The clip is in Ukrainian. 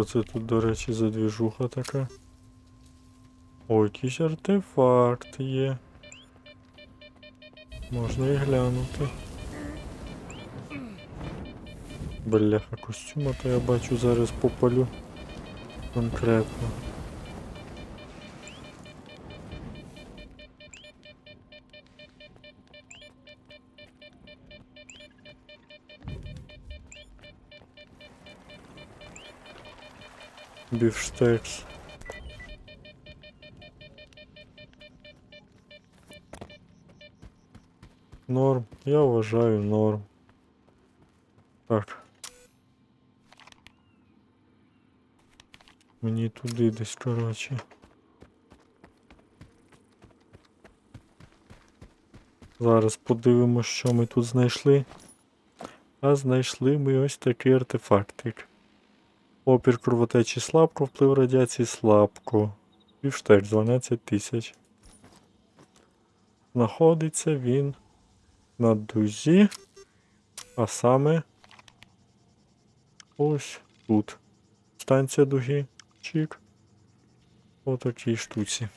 Що це тут, до речі, за двіжуха така? Ой, якийсь артефакт є. Можна і глянути. Бляха, костюма то я бачу зараз попалю конкретно. Бифштекс. Норм. Я вважаю норм. Так. Мені туди десь, коротше. Зараз подивимось, що ми тут знайшли. А знайшли ми ось такий артефактик. Опір кровотечі слабко, вплив радіації слабко. Півштеч 12 тисяч. Знаходиться він на дузі. А саме ось тут. Станція дуги. Чик. Отакій штуці.